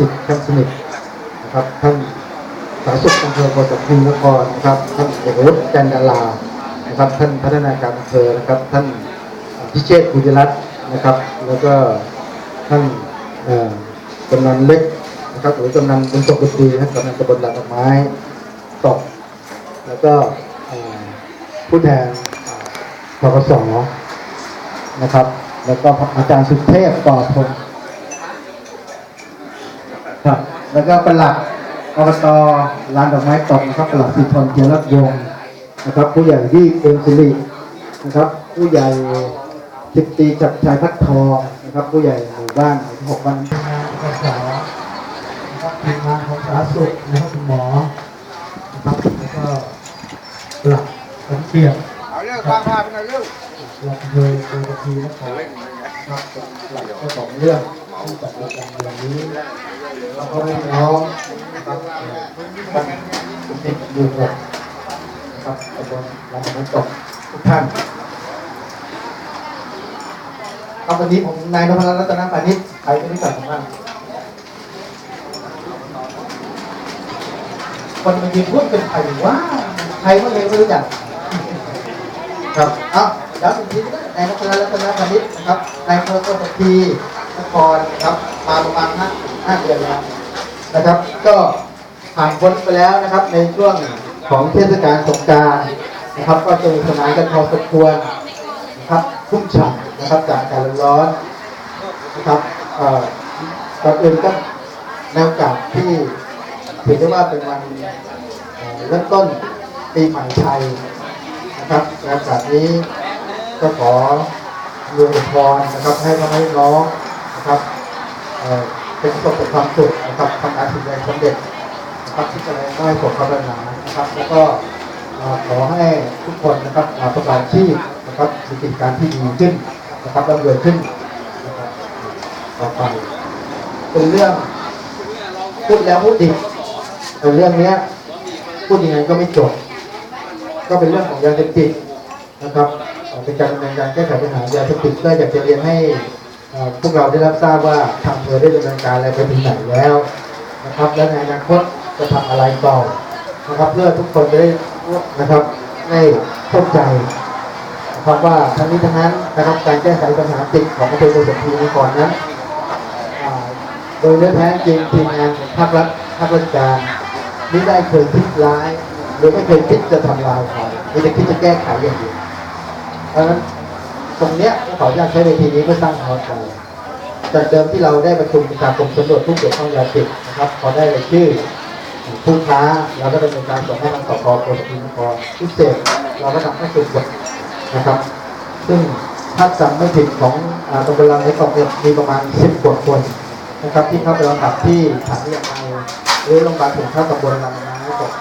สิทธิ์ท่านสนิทนะครับท่านสาธารณสุขอำเภอโพธิ์พินนครนะครับท่านเอกวุฒิจันดารานะครับ ท่านพัฒนาการอำเภอนะครับ ท่านพิเชษฐ์กุจรัตน์นะครับ แล้วก็ท่านกำนันเล็กนะครับหรือกำนันบุญสมบุตรีนะครับกำนันตำบลลาดอกไม้ตกแล้วก็ผู้แทนเอ่อทกศนะครับ แล้วก็อาจารย์สุเทพก่อพงครับ แล้วก็ประหลัดอบตลานดอกไม้ตกนะครับประหลัดสิทธนเจียรรัตน์วงศ์นะครับ ผู้ใหญ่ที่เอ็มสิรินะครับ ผู้ใหญ่สิบตีจักรชัยพัดทองนะครับ ผู้ใหญ่หมู่บ้านหมู่ที่หกบ้านทีมงานกสนะครับทีมงานของสาธารณสุขนะครับคุณหมอนะครับแล้วก็หลักสังเกตเอาเรื่องความพาไปหน่อยเรื่องหลักเคยโดยทีนะครับครับหลักก็สองเรื่องที่จัดรายการวันนี้ เราก็ให้น้องนะครับท่านสุเทพดูหกนะครับตำบลลำน้ำตกทุกท่านครับวันนี้ผมนายนพรัตน์รัตนพานิชใครไม่รู้จักผมบ้างคนมายืนพูดเป็นใครว่าใครก็เลยไม่รู้จักครับเอ้าย้ำอีกทีนะนายนพรัตน์รัตนพานิชนะครับนายอำเภอโพธิ์พีนครครับมาประมาณห้า ห้าเดือนแล้วนะครับ ก็ผ่านพ้นไปแล้วนะครับ ในช่วงของเทศกาลสงการนะครับ ก็จะมีสนานกันพอสมควรนะครับทุ่มฉ่ำนะครับจากกาศร้อนนะครับเอ่อก่อนอื่นก็ในโอกาสที่ถือได้ว่าเป็นวันเริ่มต้นปีใหม่ไทยนะครับในโอกาสนี้ก็ขออวยพรนะครับให้พ่อแม่พี่น้องนะครับ เป็นประสบความสุขนะครับทำงานสิ่งใดสำเร็จนะครับที่จะได้ผลความปรารถนานะครับ แล้วก็ขอให้ทุกคนนะครับมาประกอบอาชีพนะครับมีกิจการที่ดีขึ้นนะครับร่ำรวยขึ้นนะครับต่อไปเป็นเรื่องพูดแล้วพูดอีกแต่เรื่องนี้พูดยังไงก็ไม่จบ ก็เป็นเรื่องของยาเสพติดนะครับเป็นการดำเนินการแก้ไขปัญหายาเสพติดก็อยากจะเรียนให้ พวกเราได้รับทราบว่าทางอำเภอได้ดำเนินการอะไรไปถึงไหนแล้วนะครับ และในอนาคตจะทำอะไรต่อนะครับ เพื่อทุกคนจะได้นะครับได้เข้าใจนะครับว่าทั้งนี้ทั้งนั้นนะครับการแก้ไขปัญหาติดของอำเภอโพธิ์สัมพีก่อนนั้นโดยเนื้อแท้จริงทีมงานของภาครัฐภาคราชการไม่ได้เคยคิดร้าย หรือไม่เคยคิดจะทำลายใครไมีแต่คิดจะแก้ไขอย่างเดียวเพราะฉะนั้น ตรงเนี้ยขออนุญาตใช้เวทีนี้เพื่อสร้างความเข้าใจจากเดิมที่เราได้ประชุมการกรมสำรวจผู้เกี่ยวข้องยาเสพติดนะครับพอได้รายชื่อผู้ค้าเราก็ดำเนินการส่งให้ทางสกโกลทีนครพิเศษเราก็ทำให้สุดบทนะครับ ซึ่งถ้าจำไม่ผิดของตำบลลำในกองเนี่ยมีประมาณสิบกว่าคนนะครับที่เข้าไปบำบัดที่ฐานวิทยาลัยหรือโรงพยาบาลถึงข้าตำบลลำน้ำตก